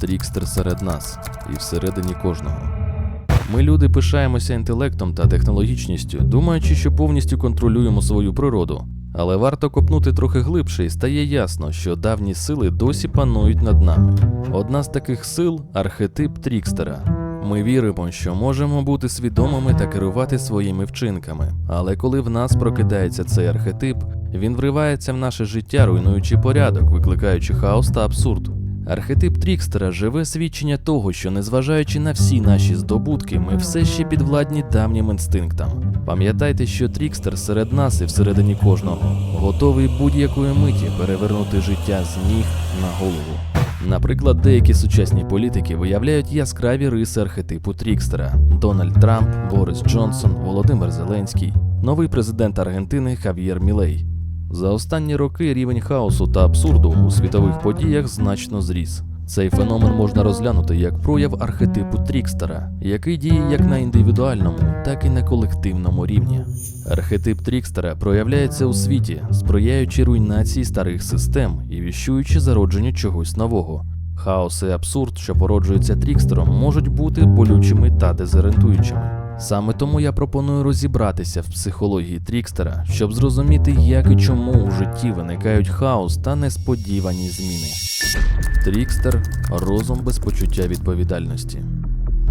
Трікстер серед нас і всередині кожного. Ми, люди, пишаємося інтелектом та технологічністю, думаючи, що повністю контролюємо свою природу. Але варто копнути трохи глибше і стає ясно, що давні сили досі панують над нами. Одна з таких сил архетип Трікстера. Ми віримо, що можемо бути свідомими та керувати своїми вчинками. Але коли в нас прокидається цей архетип, він вривається в наше життя, руйнуючи порядок, викликаючи хаос та абсурд. Архетип Трікстера живе свідчення того, що незважаючи на всі наші здобутки, ми все ще підвладні давнім інстинктам. Пам'ятайте, що Трікстер серед нас і всередині кожного готовий будь-якої миті перевернути життя з ніг на голову. Наприклад, деякі сучасні політики виявляють яскраві риси архетипу Трікстера: Дональд Трамп, Борис Джонсон, Володимир Зеленський, новий президент Аргентини Хав'єр Мілей. За останні роки рівень хаосу та абсурду у світових подіях значно зріс. Цей феномен можна розглянути як прояв архетипу Трікстера, який діє як на індивідуальному, так і на колективному рівні. Архетип Трікстера проявляється у світі, сприяючи руйнації старих систем і віщуючи зародженню чогось нового. Хаос і абсурд, що породжуються Трікстером, можуть бути болючими та дезорієнтуючими. Саме тому я пропоную розібратися в психології Трікстера, щоб зрозуміти, як і чому у житті виникають хаос та несподівані зміни. Трікстер розум без почуття відповідальності.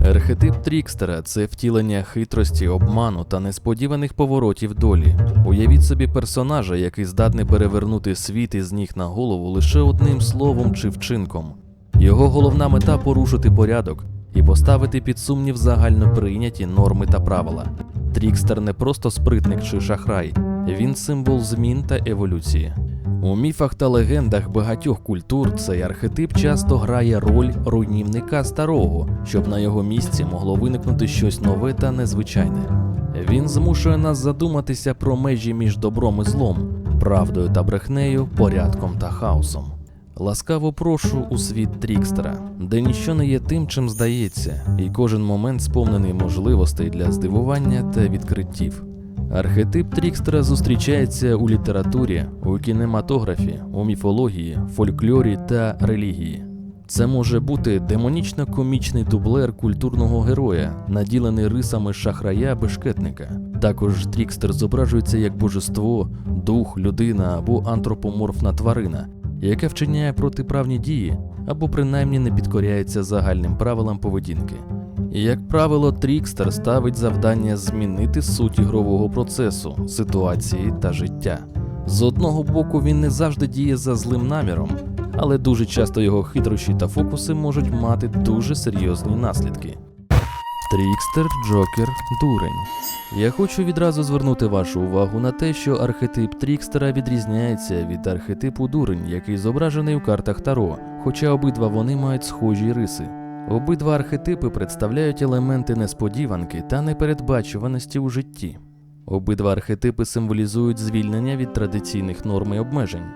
Архетип Трікстера це втілення хитрості, обману та несподіваних поворотів долі. Уявіть собі персонажа, який здатний перевернути світ із ніг на голову лише одним словом чи вчинком. Його головна мета порушити порядок і поставити під сумнів загально прийняті норми та правила. Трікстер не просто спритник чи шахрай, він символ змін та еволюції. У міфах та легендах багатьох культур цей архетип часто грає роль руйнівника старого, щоб на його місці могло виникнути щось нове та незвичайне. Він змушує нас задуматися про межі між добром і злом, правдою та брехнею, порядком та хаосом. Ласкаво прошу у світ Трікстера, де ніщо не є тим, чим здається, і кожен момент сповнений можливостей для здивування та відкриттів. Архетип Трікстера зустрічається у літературі, у кінематографі, у міфології, фольклорі та релігії. Це може бути демонічно-комічний дублер культурного героя, наділений рисами шахрая бешкетника. Також Трікстер зображується як божество, дух, людина або антропоморфна тварина, яка вчиняє протиправні дії або принаймні не підкоряється загальним правилам поведінки. Як правило, Трікстер ставить завдання змінити суть ігрового процесу, ситуації та життя. З одного боку, він не завжди діє за злим наміром, але дуже часто його хитрощі та фокуси можуть мати дуже серйозні наслідки. Трікстер, Джокер, Дурень. Я хочу відразу звернути вашу увагу на те, що архетип Трікстера відрізняється від архетипу Дурень, який зображений у картах Таро, хоча обидва вони мають схожі риси. Обидва архетипи представляють елементи несподіванки та непередбачуваності у житті. Обидва архетипи символізують звільнення від традиційних норм і обмежень.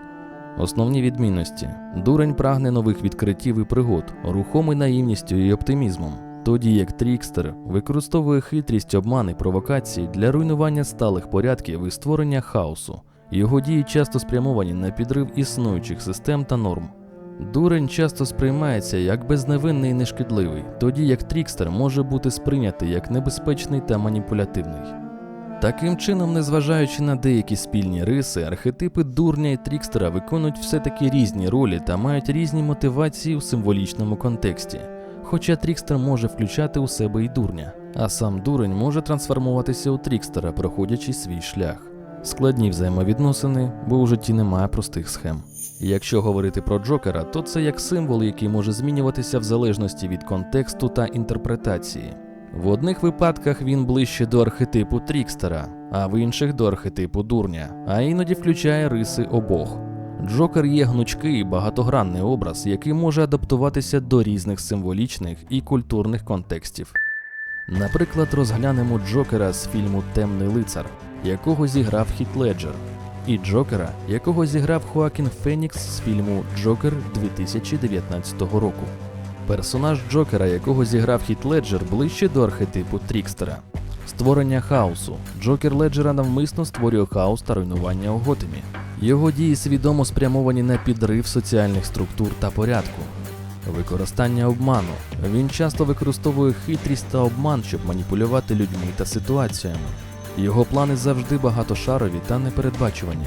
Основні відмінності: дурень прагне нових відкриттів і пригод, рухомий наївністю і оптимізмом, тоді як Трікстер використовує хитрість, обман і провокації для руйнування сталих порядків і створення хаосу. Його дії часто спрямовані на підрив існуючих систем та норм. Дурень часто сприймається як безневинний і нешкідливий, тоді як Трікстер може бути сприйнятий як небезпечний та маніпулятивний. Таким чином, незважаючи на деякі спільні риси, архетипи дурня і Трікстера виконують все-таки різні ролі та мають різні мотивації у символічному контексті. Хоча Трікстер може включати у себе і дурня, а сам дурень може трансформуватися у Трікстера, проходячи свій шлях. Складні взаємовідносини, бо у житті немає простих схем. Якщо говорити про Джокера, то це як символ, який може змінюватися в залежності від контексту та інтерпретації. В одних випадках він ближче до архетипу Трікстера, а в інших до архетипу дурня, а іноді включає риси обох. Джокер є гнучкий і багатогранний образ, який може адаптуватися до різних символічних і культурних контекстів. Наприклад, розглянемо Джокера з фільму Темний лицар, якого зіграв Хіт Леджер, і Джокера, якого зіграв Хоакін Фенікс з фільму Джокер 2019 року. Персонаж Джокера, якого зіграв Хіт Леджер, ближче до архетипу Трікстера. Створення хаосу. Джокер Леджера навмисно створює хаос та руйнування у Готемі. Його дії свідомо спрямовані на підрив соціальних структур та порядку. використання обману. Він часто використовує хитрість та обман, щоб маніпулювати людьми та ситуаціями. Його плани завжди багатошарові та непередбачувані.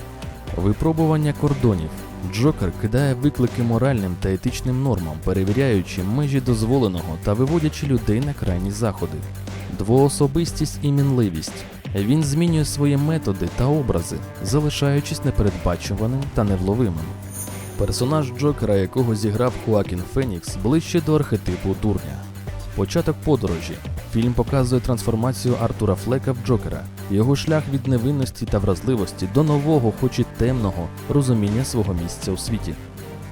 Випробування кордонів. Джокер кидає виклики моральним та етичним нормам, перевіряючи межі дозволеного та виводячи людей на крайні заходи. Двоособистість і мінливість. Він змінює свої методи та образи, залишаючись непередбачуваним та невловимим. Персонаж Джокера, якого зіграв Хуакін Фенікс, ближче до архетипу дурня. Початок подорожі. Фільм показує трансформацію Артура Флека в Джокера, його шлях від невинності та вразливості до нового, хоч і темного, розуміння свого місця у світі.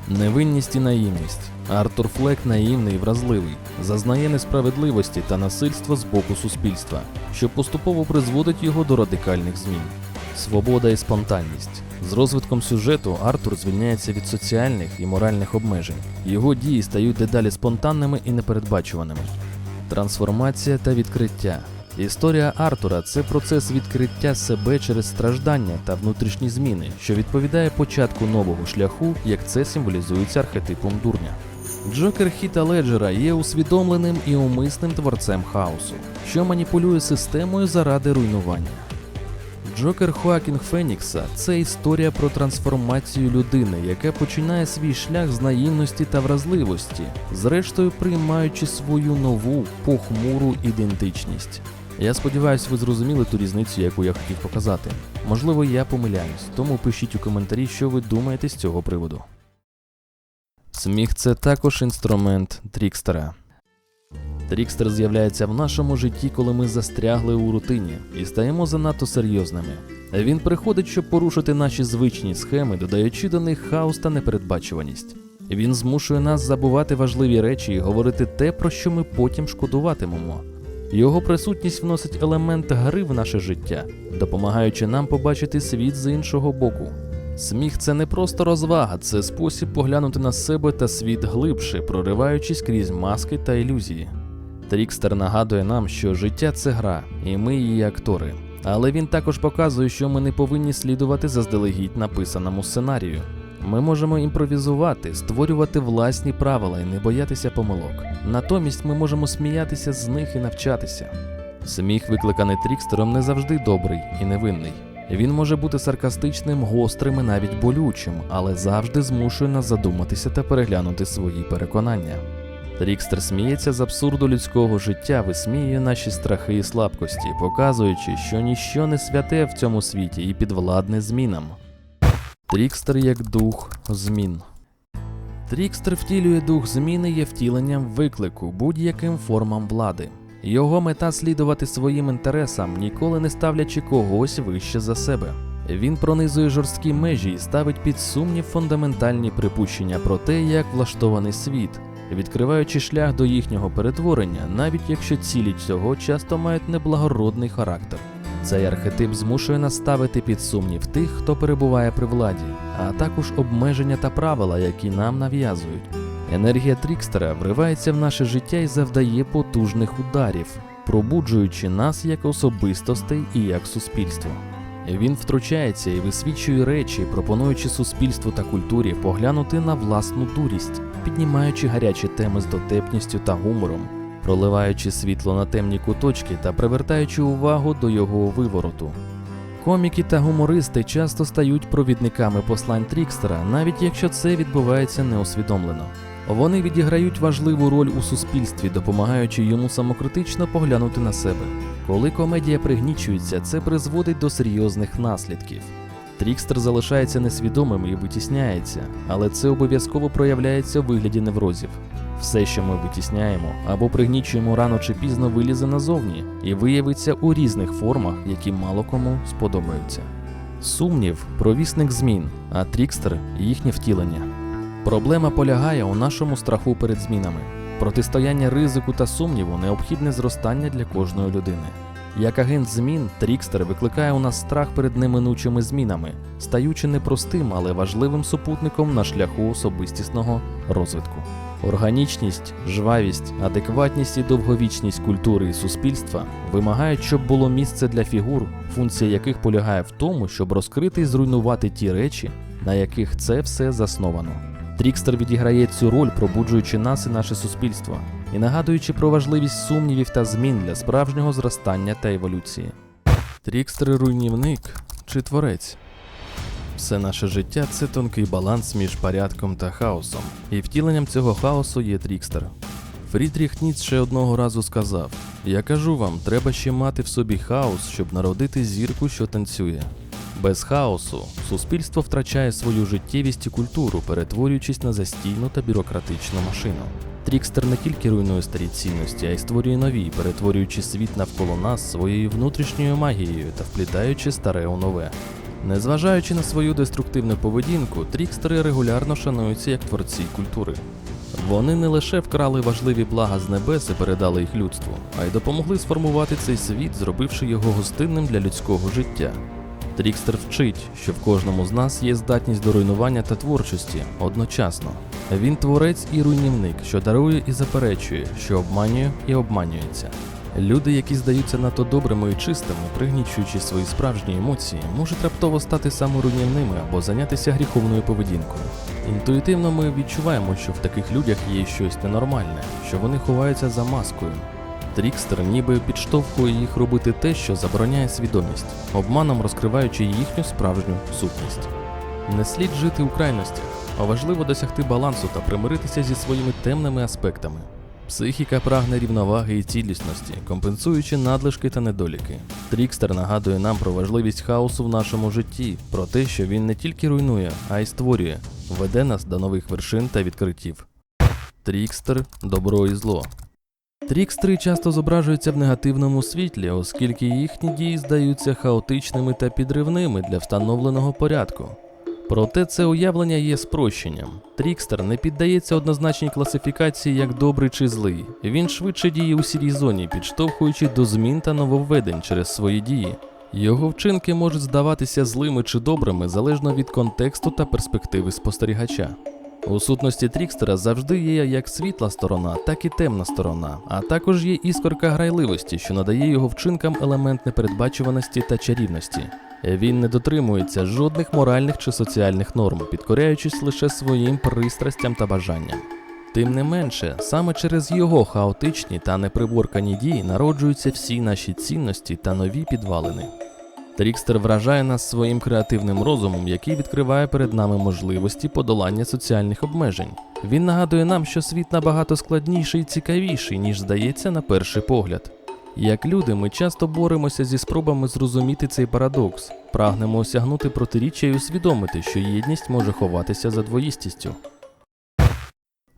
Невинність і наївність. Артур Флек наївний і вразливий, зазнає несправедливості та насильства з боку суспільства, що поступово призводить його до радикальних змін. Свобода і спонтанність. З розвитком сюжету Артур звільняється від соціальних і моральних обмежень. Його дії стають дедалі спонтанними і непередбачуваними. Трансформація та відкриття. Історія Артура це процес відкриття себе через страждання та внутрішні зміни, що відповідає початку нового шляху, як це символізується архетипом дурня. Джокер Хіта Леджера є усвідомленим і умисним творцем хаосу, що маніпулює системою заради руйнування. Джокер Хоакінг Фенікса це історія про трансформацію людини, яка починає свій шлях з наївності та вразливості, зрештою приймаючи свою нову похмуру ідентичність. Я сподіваюся, ви зрозуміли ту різницю, яку я хотів показати. Можливо, я помиляюсь, тому пишіть у коментарі, що ви думаєте з цього приводу. Сміх це також інструмент трікстера. Трікстер з'являється в нашому житті, коли ми застрягли у рутині і стаємо занадто серйозними. Він приходить, щоб порушити наші звичні схеми, додаючи до них хаос та непередбачуваність. Він змушує нас забувати важливі речі і говорити те, про що ми потім шкодуватимемо. Його присутність вносить елемент гри в наше життя, допомагаючи нам побачити світ з іншого боку. Сміх це не просто розвага, це спосіб поглянути на себе та світ глибше, прориваючись крізь маски та ілюзії. Трікстер нагадує нам, що життя це гра, і ми її актори. Але він також показує, що ми не повинні слідувати заздалегідь написаному сценарію. Ми можемо імпровізувати, створювати власні правила і не боятися помилок. Натомість ми можемо сміятися з них і навчатися. Сміх, викликаний трікстером, не завжди добрий і невинний. Він може бути саркастичним, гострим і навіть болючим, але завжди змушує нас задуматися та переглянути свої переконання. Трікстер сміється з абсурду людського життя, висміює наші страхи і слабкості, показуючи, що ніщо не святе в цьому світі і підвладне змінам. Трікстер як дух змін. Трікстер втілює дух зміни є втіленням виклику будь-яким формам влади. Його мета слідувати своїм інтересам, ніколи не ставлячи когось вище за себе. Він пронизує жорсткі межі і ставить під сумнів фундаментальні припущення про те, як влаштований світ, відкриваючи шлях до їхнього перетворення, навіть якщо цілі цього часто мають неблагородний характер. Цей архетип змушує нас ставити під сумнів тих, хто перебуває при владі, а також обмеження та правила, які нам нав'язують. Енергія Трікстера вривається в наше життя і завдає потужних ударів, пробуджуючи нас як особистостей і як суспільство. Він втручається і висвічує речі, пропонуючи суспільству та культурі поглянути на власну дурість, піднімаючи гарячі теми з дотепністю та гумором, проливаючи світло на темні куточки та привертаючи увагу до його вивороту. Коміки та гумористи часто стають провідниками послань Трікстера, навіть якщо це відбувається неусвідомлено. Вони відіграють важливу роль у суспільстві, допомагаючи йому самокритично поглянути на себе. Коли комедія пригнічується, це призводить до серйозних наслідків. Трікстер залишається несвідомим і витісняється, але це обов'язково проявляється у вигляді неврозів. Все, що ми витісняємо або пригнічуємо рано чи пізно вилізе назовні і виявиться у різних формах, які мало кому сподобаються. Сумнів провісник змін, а трікстер їхнє втілення. Проблема полягає у нашому страху перед змінами. Протистояння ризику та сумніву необхідне зростання для кожної людини. Як агент змін, Трікстер викликає у нас страх перед неминучими змінами, стаючи не простим, але важливим супутником на шляху особистісного розвитку. Органічність, жвавість, адекватність і довговічність культури і суспільства вимагають, щоб було місце для фігур, функція яких полягає в тому, щоб розкрити і зруйнувати ті речі, на яких це все засновано. Трікстер відіграє цю роль, пробуджуючи нас і наше суспільство, і нагадуючи про важливість сумнівів та змін для справжнього зростання та еволюції. Трікстер руйнівник чи творець. Все наше життя це тонкий баланс між порядком та хаосом, і втіленням цього хаосу є Трікстер. Фрідріх Ніцше одного разу сказав: Я кажу вам, треба ще мати в собі хаос, щоб народити зірку, що танцює. Без хаосу суспільство втрачає свою життєвість і культуру, перетворюючись на застійну та бюрократичну машину. Трікстер не тільки руйнує старі цінності, а й створює нові, перетворюючи світ навколо нас своєю внутрішньою магією та вплітаючи старе у нове. Незважаючи на свою деструктивну поведінку, трікстери регулярно шануються як творці культури. Вони не лише вкрали важливі блага з небес і передали їх людству, а й допомогли сформувати цей світ, зробивши його гостинним для людського життя. Трікстер вчить, що в кожному з нас є здатність до руйнування та творчості одночасно. Він творець і руйнівник, що дарує і заперечує, що обманює і обманюється. Люди, які здаються надто добрими і чистими, пригнічуючи свої справжні емоції, можуть раптово стати саморуйнівними або зайнятися гріховною поведінкою. Інтуїтивно ми відчуваємо, що в таких людях є щось ненормальне, що вони ховаються за маскою. Трікстер ніби підштовхує їх робити те, що забороняє свідомість, обманом розкриваючи їхню справжню сутність. Не слід жити у крайностях, а важливо досягти балансу та примиритися зі своїми темними аспектами. Психіка прагне рівноваги і цілісності, компенсуючи надлишки та недоліки. Трікстер нагадує нам про важливість хаосу в нашому житті, про те, що він не тільки руйнує, а й створює, веде нас до нових вершин та відкриттів. Трікстер добро і зло. Трікстери часто зображуються в негативному світлі, оскільки їхні дії здаються хаотичними та підривними для встановленого порядку. Проте це уявлення є спрощенням. Трікстер не піддається однозначній класифікації як добрий чи злий. Він швидше діє у сірій зоні, підштовхуючи до змін та нововведень через свої дії. Його вчинки можуть здаватися злими чи добрими залежно від контексту та перспективи спостерігача. У сутності Трікстера завжди є як світла сторона, так і темна сторона, а також є іскорка грайливості, що надає його вчинкам елемент непередбачуваності та чарівності. Він не дотримується жодних моральних чи соціальних норм, підкоряючись лише своїм пристрастям та бажанням. Тим не менше, саме через його хаотичні та неприборкані дії народжуються всі наші цінності та нові підвалини. Трікстер вражає нас своїм креативним розумом, який відкриває перед нами можливості подолання соціальних обмежень. Він нагадує нам, що світ набагато складніший і цікавіший, ніж здається на перший погляд. Як люди, ми часто боремося зі спробами зрозуміти цей парадокс, прагнемо осягнути протиріччя і усвідомити, що єдність може ховатися за двоїстістю.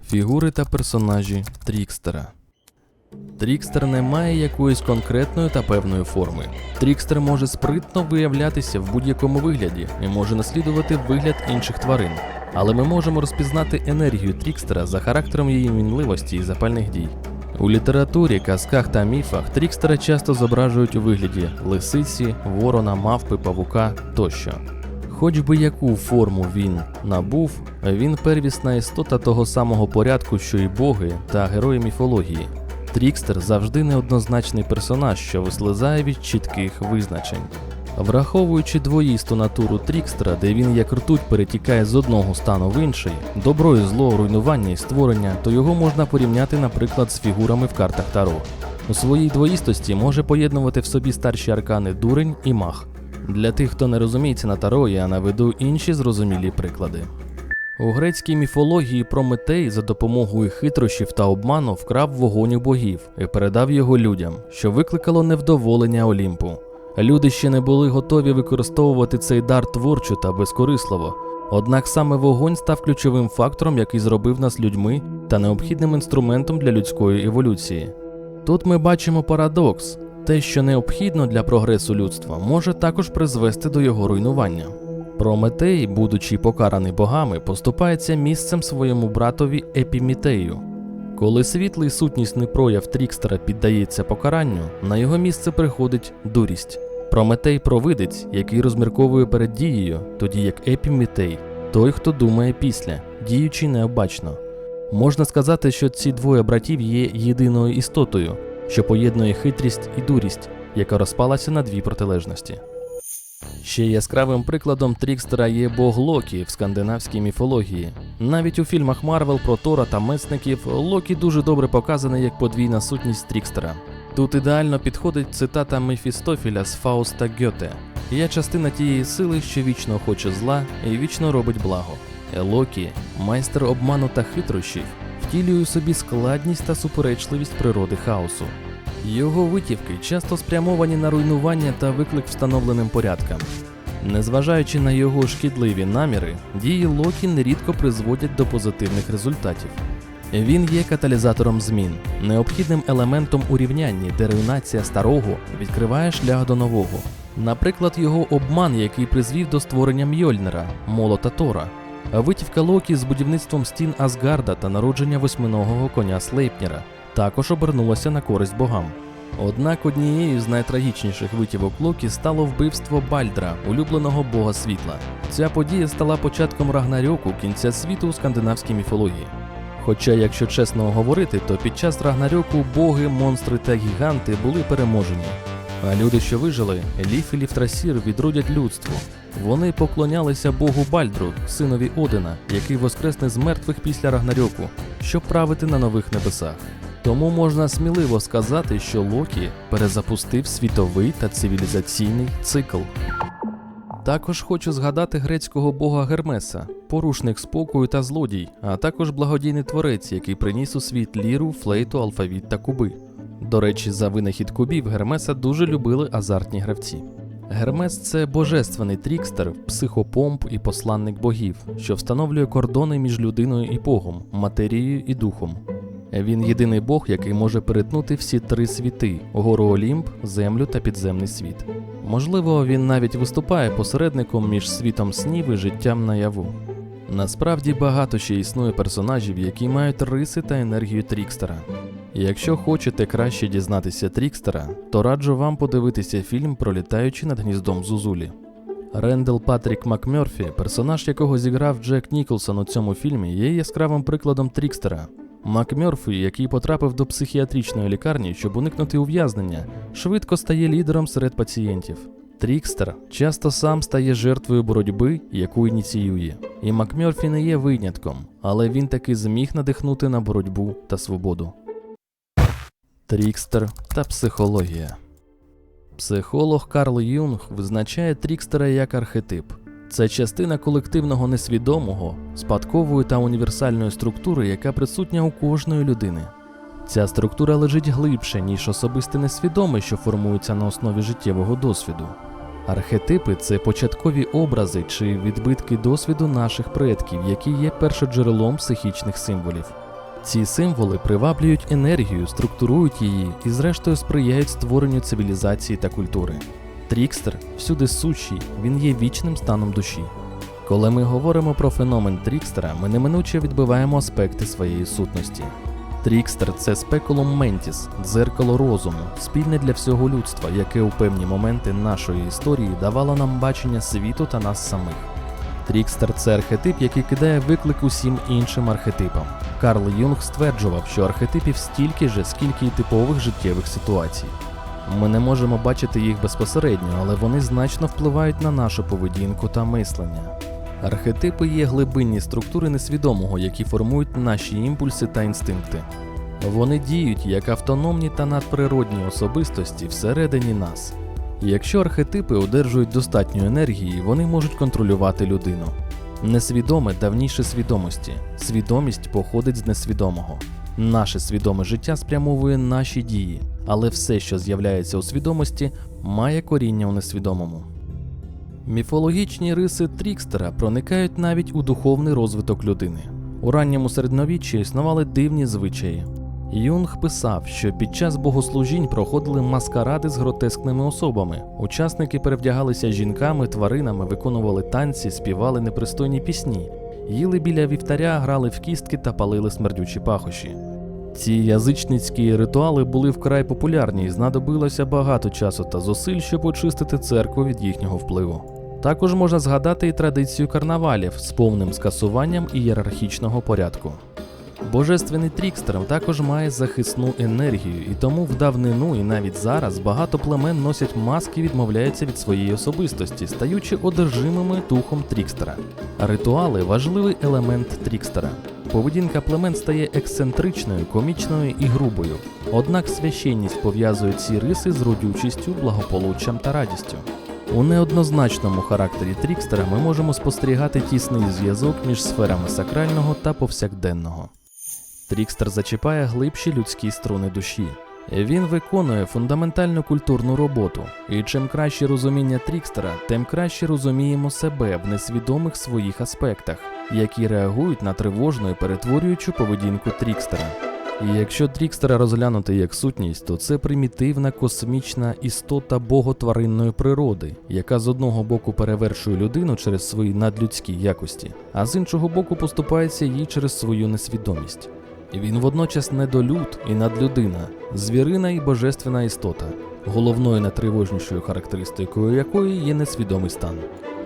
Фігури та персонажі Трікстера. Трікстер не має якоїсь конкретної та певної форми. Трікстер може спритно виявлятися в будь-якому вигляді і може наслідувати вигляд інших тварин. Але ми можемо розпізнати енергію Трікстера за характером її мінливості і запальних дій. У літературі, казках та міфах Трікстера часто зображують у вигляді лисиці, ворона, мавпи, павука тощо. Хоч би яку форму він набув, він первісна істота того самого порядку, що й боги та герої міфології. Трікстер завжди неоднозначний персонаж, що вислизає від чітких визначень. Враховуючи двоїсту натуру Трікстера, де він як ртуть перетікає з одного стану в інший, добро і зло, руйнування і створення, то його можна порівняти, наприклад, з фігурами в картах Таро. У своїй двоїстості може поєднувати в собі старші аркани дурень і мах. Для тих, хто не розуміється на Таро, я наведу інші зрозумілі приклади. У грецькій міфології Прометей за допомогою хитрощів та обману вкрав вогонь у богів і передав його людям, що викликало невдоволення Олімпу. Люди ще не були готові використовувати цей дар творчо та безкорисливо. Однак саме вогонь став ключовим фактором, який зробив нас людьми та необхідним інструментом для людської еволюції. Тут ми бачимо парадокс: те, що необхідно для прогресу людства, може також призвести до його руйнування. Прометей, будучи покараний богами, поступається місцем своєму братові Епімітею. Коли світлий сутнісний прояв Трікстера піддається покаранню, на його місце приходить дурість. Прометей провидець, який розмірковує перед дією, тоді як Епімітей той, хто думає після, діючи необачно. Можна сказати, що ці двоє братів є єдиною істотою, що поєднує хитрість і дурість, яка розпалася на дві протилежності. Ще яскравим прикладом Трікстера є бог Локі в скандинавській міфології. Навіть у фільмах Марвел про Тора та месників Локі дуже добре показаний як подвійна сутність Трікстера. Тут ідеально підходить цитата Мефістофіля з Фауста Гьоте. Я частина тієї сили, що вічно хоче зла і вічно робить благо. Локі, майстер обману та хитрощів, втілює собі складність та суперечливість природи хаосу. Його витівки часто спрямовані на руйнування та виклик встановленим порядкам. Незважаючи на його шкідливі наміри, дії Локі нерідко призводять до позитивних результатів. Він є каталізатором змін, необхідним елементом у рівнянні, де руйнація старого відкриває шлях до нового. Наприклад, його обман, який призвів до створення Мьольнера, молота Тора, витівка Локі з будівництвом стін Асгарда та народження восьминогого коня Слейпнера також обернулася на користь богам. Однак однією з найтрагічніших витівок Локі стало вбивство Бальдра, улюбленого бога світла. Ця подія стала початком Рагнарьоку кінця світу у скандинавській міфології. Хоча, якщо чесно говорити, то під час Рагнарьоку боги, монстри та гіганти були переможені. А люди, що вижили, Ліф і Ліфтрасір відродять людство. Вони поклонялися богу Бальдру, синові Одина, який воскресне з мертвих після Рагнарьоку, щоб правити на нових небесах. Тому можна сміливо сказати, що Локі перезапустив світовий та цивілізаційний цикл. Також хочу згадати грецького бога Гермеса, порушник спокою та злодій, а також благодійний творець, який приніс у світ ліру, флейту, алфавіт та куби. До речі, за винахід кубів Гермеса дуже любили азартні гравці. Гермес це божественний трікстер, психопомп і посланник богів, що встановлює кордони між людиною і богом, матерією і духом. Він єдиний бог, який може перетнути всі три світи: гору Олімп, землю та підземний світ. Можливо, він навіть виступає посередником між світом снів і життям наяву. Насправді багато ще існує персонажів, які мають риси та енергію Трікстера. Якщо хочете краще дізнатися Трікстера, то раджу вам подивитися фільм Пролітаючи над гніздом Зузулі. Рендел Патрік Макмерфі, персонаж якого зіграв Джек Ніколсон у цьому фільмі, є яскравим прикладом Трікстера. Макмерфі, який потрапив до психіатричної лікарні, щоб уникнути ув'язнення, швидко стає лідером серед пацієнтів. Трікстер часто сам стає жертвою боротьби, яку ініціює. І Макмерфі не є винятком, але він таки зміг надихнути на боротьбу та свободу. Трікстер та психологія. Психолог Карл Юнг визначає Трікстера як архетип. Це частина колективного несвідомого, спадкової та універсальної структури, яка присутня у кожної людини. Ця структура лежить глибше, ніж особисте несвідоме, що формується на основі життєвого досвіду. Архетипи це початкові образи чи відбитки досвіду наших предків, які є першоджерелом психічних символів. Ці символи приваблюють енергію, структурують її і, зрештою, сприяють створенню цивілізації та культури. Трікстер всюди сущий, він є вічним станом душі. Коли ми говоримо про феномен Трікстера, ми неминуче відбиваємо аспекти своєї сутності. Трікстер це спекулум ментіс, дзеркало розуму, спільне для всього людства, яке у певні моменти нашої історії давало нам бачення світу та нас самих. Трікстер це архетип, який кидає виклик усім іншим архетипам. Карл Юнг стверджував, що архетипів стільки же, скільки й типових життєвих ситуацій. Ми не можемо бачити їх безпосередньо, але вони значно впливають на нашу поведінку та мислення. Архетипи є глибинні структури несвідомого, які формують наші імпульси та інстинкти. Вони діють як автономні та надприродні особистості всередині нас. Якщо архетипи одержують достатньо енергії, вони можуть контролювати людину. Несвідоме давніше свідомості. Свідомість походить з несвідомого. Наше свідоме життя спрямовує наші дії, але все, що з'являється у свідомості, має коріння у несвідомому. Міфологічні риси Трікстера проникають навіть у духовний розвиток людини. У ранньому середньовіччі існували дивні звичаї. Юнг писав, що під час богослужінь проходили маскаради з гротескними особами. Учасники перевдягалися жінками, тваринами, виконували танці, співали непристойні пісні, їли біля вівтаря, грали в кістки та палили смердючі пахощі. Ці язичницькі ритуали були вкрай популярні і знадобилося багато часу та зусиль, щоб очистити церкву від їхнього впливу. Також можна згадати і традицію карнавалів з повним скасуванням ієрархічного порядку. Божественний трікстер також має захисну енергію, і тому в давнину і навіть зараз багато племен носять маски і відмовляються від своєї особистості, стаючи одержимими духом трікстера. Ритуали важливий елемент трікстера. Поведінка племен стає ексцентричною, комічною і грубою. Однак священність пов'язує ці риси з родючістю, благополуччям та радістю. У неоднозначному характері Трікстера ми можемо спостерігати тісний зв'язок між сферами сакрального та повсякденного. Трікстер зачіпає глибші людські струни душі. Він виконує фундаментальну культурну роботу, і чим краще розуміння Трікстера, тим краще розуміємо себе в несвідомих своїх аспектах, які реагують на тривожну і перетворюючу поведінку Трікстера. І якщо Трікстера розглянути як сутність, то це примітивна космічна істота боготваринної природи, яка з одного боку перевершує людину через свої надлюдські якості, а з іншого боку поступається їй через свою несвідомість. Він водночас недолюд і надлюдина, звірина і божественна істота, головною найтривожнішою характеристикою якої є несвідомий стан.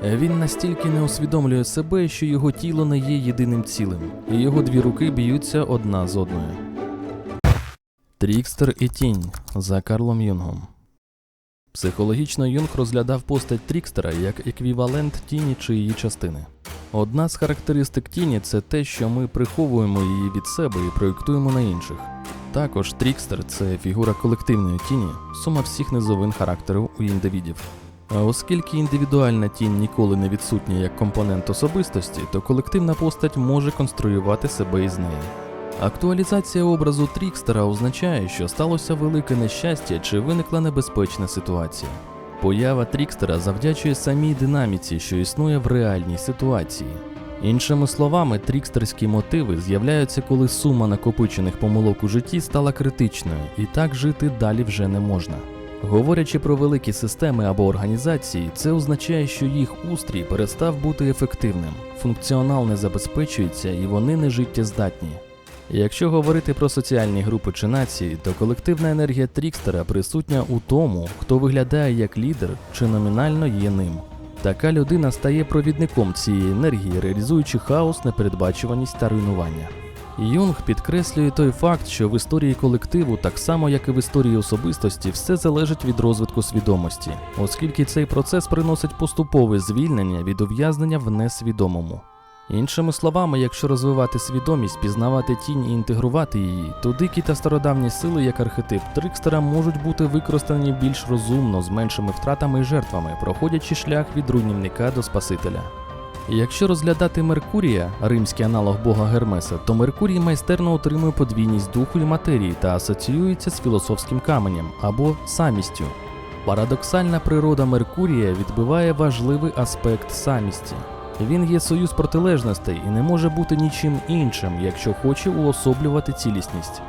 Він настільки не усвідомлює себе, що його тіло не є єдиним цілим, і його дві руки б'ються одна з одною. Трікстер і тінь за Карлом Юнгом. Психологічно Юнг розглядав постать Трікстера як еквівалент тіні чи її частини. Одна з характеристик тіні це те, що ми приховуємо її від себе і проєктуємо на інших. Також Трікстер це фігура колективної тіні, сума всіх низовин характерів у індивідів. Оскільки індивідуальна тінь ніколи не відсутня як компонент особистості, то колективна постать може конструювати себе із неї. Актуалізація образу Трікстера означає, що сталося велике нещастя чи виникла небезпечна ситуація. Поява Трікстера завдячує самій динаміці, що існує в реальній ситуації. Іншими словами, трікстерські мотиви з'являються, коли сума накопичених помилок у житті стала критичною, і так жити далі вже не можна. Говорячи про великі системи або організації, це означає, що їх устрій перестав бути ефективним, функціонал не забезпечується і вони не життєздатні. Якщо говорити про соціальні групи чи нації, то колективна енергія Трікстера присутня у тому, хто виглядає як лідер чи номінально є ним. Така людина стає провідником цієї енергії, реалізуючи хаос, непередбачуваність та руйнування. Юнг підкреслює той факт, що в історії колективу, так само як і в історії особистості, все залежить від розвитку свідомості, оскільки цей процес приносить поступове звільнення від ув'язнення в несвідомому. Іншими словами, якщо розвивати свідомість, пізнавати тінь і інтегрувати її, то дикі та стародавні сили, як архетип Трикстера, можуть бути використані більш розумно, з меншими втратами і жертвами, проходячи шлях від руйнівника до Спасителя. Якщо розглядати Меркурія, римський аналог бога Гермеса, то Меркурій майстерно отримує подвійність духу і матерії та асоціюється з філософським каменем або самістю. Парадоксальна природа Меркурія відбиває важливий аспект самісті. Він є союз протилежностей і не може бути нічим іншим, якщо хоче уособлювати цілісність.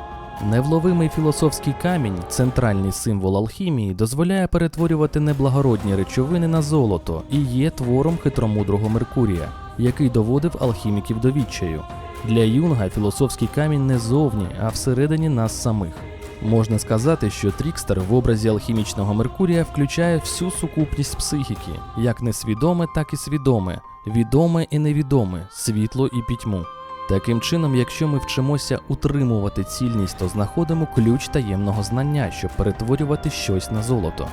Невловимий філософський камінь, центральний символ алхімії, дозволяє перетворювати неблагородні речовини на золото і є твором хитромудрого Меркурія, який доводив алхіміків до відчаю. Для Юнга філософський камінь не зовні, а всередині нас самих. Можна сказати, що Трікстер в образі алхімічного Меркурія включає всю сукупність психіки, як несвідоме, так і свідоме, відоме і невідоме, світло і пітьму. Таким чином, якщо ми вчимося утримувати цільність, то знаходимо ключ таємного знання, щоб перетворювати щось на золото.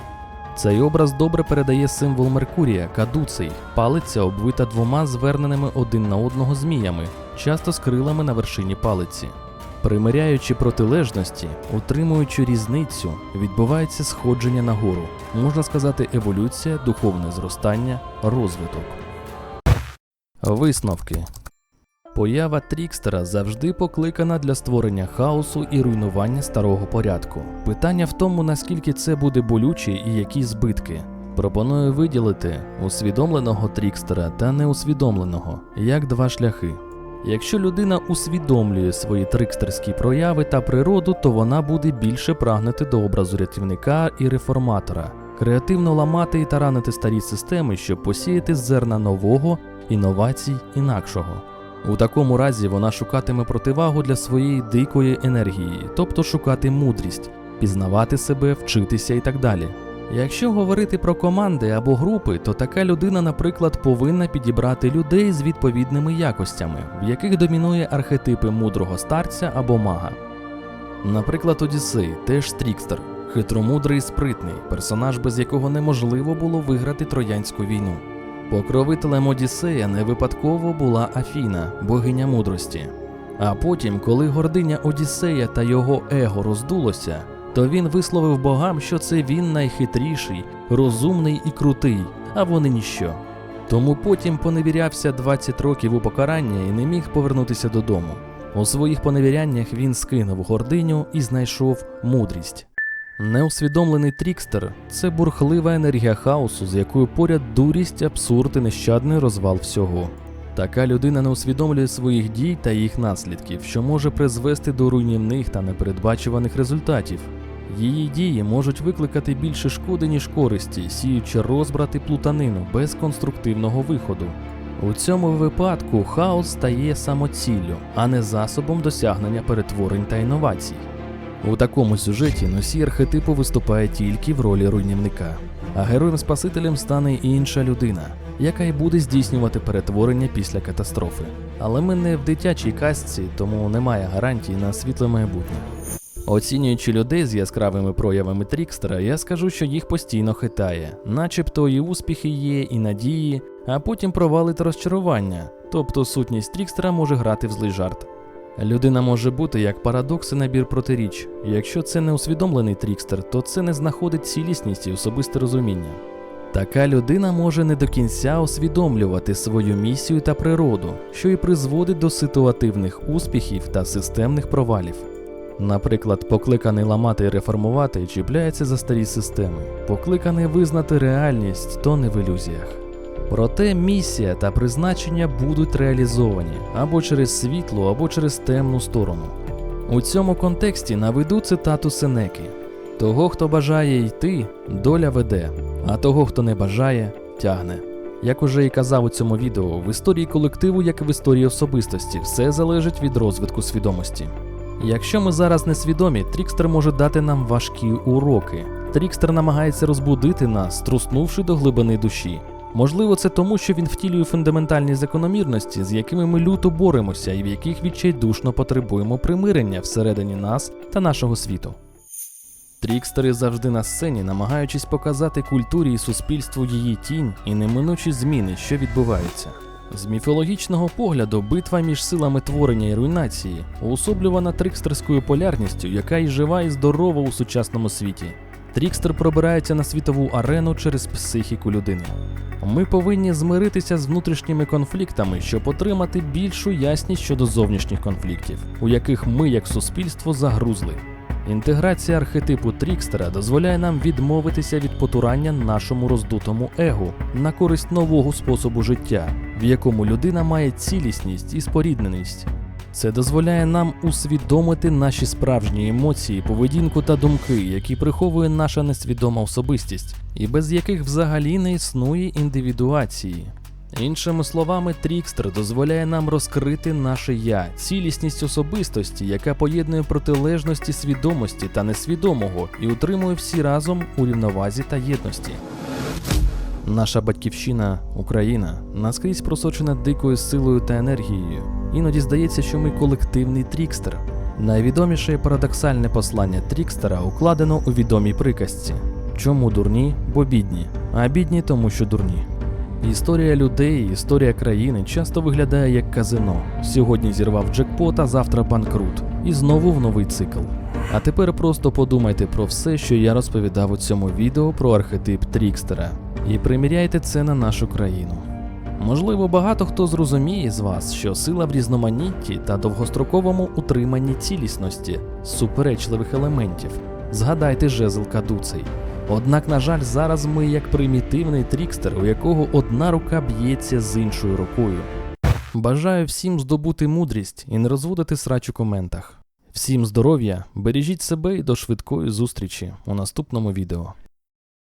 Цей образ добре передає символ Меркурія, кадуций, палиця обвита двома зверненими один на одного зміями, часто з крилами на вершині палиці. Примиряючи протилежності, утримуючи різницю, відбувається сходження нагору, можна сказати, еволюція, духовне зростання, розвиток. Висновки Поява Трікстера завжди покликана для створення хаосу і руйнування старого порядку. Питання в тому, наскільки це буде болюче і які збитки. Пропоную виділити усвідомленого Трікстера та неусвідомленого як два шляхи. Якщо людина усвідомлює свої трикстерські прояви та природу, то вона буде більше прагнути до образу рятівника і реформатора, креативно ламати і таранити старі системи, щоб посіяти зерна нового, інновацій інакшого. У такому разі вона шукатиме противагу для своєї дикої енергії, тобто шукати мудрість, пізнавати себе, вчитися і так далі. Якщо говорити про команди або групи, то така людина, наприклад, повинна підібрати людей з відповідними якостями, в яких домінує архетипи мудрого старця або мага. Наприклад, Одіссей теж стрікстер, хитромудрий і спритний, персонаж, без якого неможливо було виграти Троянську війну. Покровителем Одіссея не випадково була Афіна, богиня мудрості. А потім, коли гординя Одіссея та його его роздулося, то він висловив богам, що це він найхитріший, розумний і крутий, а вони ніщо. Тому потім поневірявся 20 років у покарання і не міг повернутися додому. У своїх поневіряннях він скинув гординю і знайшов мудрість. Неусвідомлений трікстер це бурхлива енергія хаосу, з якою поряд дурість, абсурд і нещадний розвал всього. Така людина не усвідомлює своїх дій та їх наслідків, що може призвести до руйнівних та непередбачуваних результатів. Її дії можуть викликати більше шкоди, ніж користі, сіючи розбрат і плутанину без конструктивного виходу. У цьому випадку хаос стає самоціллю, а не засобом досягнення перетворень та інновацій. У такому сюжеті носій архетипу виступає тільки в ролі руйнівника, а героєм-спасителем стане інша людина, яка й буде здійснювати перетворення після катастрофи. Але ми не в дитячій казці, тому немає гарантій на світле майбутнє. Оцінюючи людей з яскравими проявами Трікстера, я скажу, що їх постійно хитає, начебто і успіхи є, і надії, а потім провали та розчарування, тобто сутність Трікстера може грати в злий жарт. Людина може бути як парадокс і набір протиріч. Якщо це не усвідомлений трікстер, то це не знаходить цілісність і особисте розуміння. Така людина може не до кінця усвідомлювати свою місію та природу, що і призводить до ситуативних успіхів та системних провалів. Наприклад, покликаний ламати і реформувати чіпляється за старі системи, покликаний визнати реальність, то не в ілюзіях. Проте місія та призначення будуть реалізовані або через світлу, або через темну сторону. У цьому контексті наведу цитату Сенеки: того, хто бажає йти, доля веде, а того, хто не бажає, тягне. Як уже і казав у цьому відео, в історії колективу, як і в історії особистості, все залежить від розвитку свідомості. Якщо ми зараз не свідомі, Трікстер може дати нам важкі уроки. Трікстер намагається розбудити нас, труснувши до глибини душі. Можливо, це тому, що він втілює фундаментальні закономірності, з якими ми люто боремося і в яких відчайдушно потребуємо примирення всередині нас та нашого світу. Трікстери завжди на сцені, намагаючись показати культурі і суспільству її тінь і неминучі зміни, що відбуваються. З міфологічного погляду битва між силами творення і руйнації уособлювана трикстерською полярністю, яка і жива і здорова у сучасному світі. Трікстер пробирається на світову арену через психіку людини. Ми повинні змиритися з внутрішніми конфліктами, щоб отримати більшу ясність щодо зовнішніх конфліктів, у яких ми, як суспільство, загрузли. Інтеграція архетипу Трікстера дозволяє нам відмовитися від потурання нашому роздутому его на користь нового способу життя, в якому людина має цілісність і спорідненість. Це дозволяє нам усвідомити наші справжні емоції, поведінку та думки, які приховує наша несвідома особистість, і без яких взагалі не існує індивідуації. Іншими словами, Трікстер дозволяє нам розкрити наше я, цілісність особистості, яка поєднує протилежності свідомості та несвідомого і утримує всі разом у рівновазі та єдності. Наша батьківщина, Україна, наскрізь просочена дикою силою та енергією. Іноді здається, що ми колективний трікстер. Найвідоміше і парадоксальне послання Трікстера укладено у відомій приказці: чому дурні, бо бідні, а бідні тому, що дурні. Історія людей, історія країни часто виглядає як казино. Сьогодні зірвав джекпот, а завтра банкрут. І знову в новий цикл. А тепер просто подумайте про все, що я розповідав у цьому відео про архетип Трікстера, і приміряйте це на нашу країну. Можливо, багато хто зрозуміє з вас, що сила в різноманітті та довгостроковому утриманні цілісності суперечливих елементів. Згадайте жезл кадуцей. Однак, на жаль, зараз ми як примітивний трікстер, у якого одна рука б'ється з іншою рукою. Бажаю всім здобути мудрість і не розводити срач у коментах. Всім здоров'я, бережіть себе і до швидкої зустрічі у наступному відео.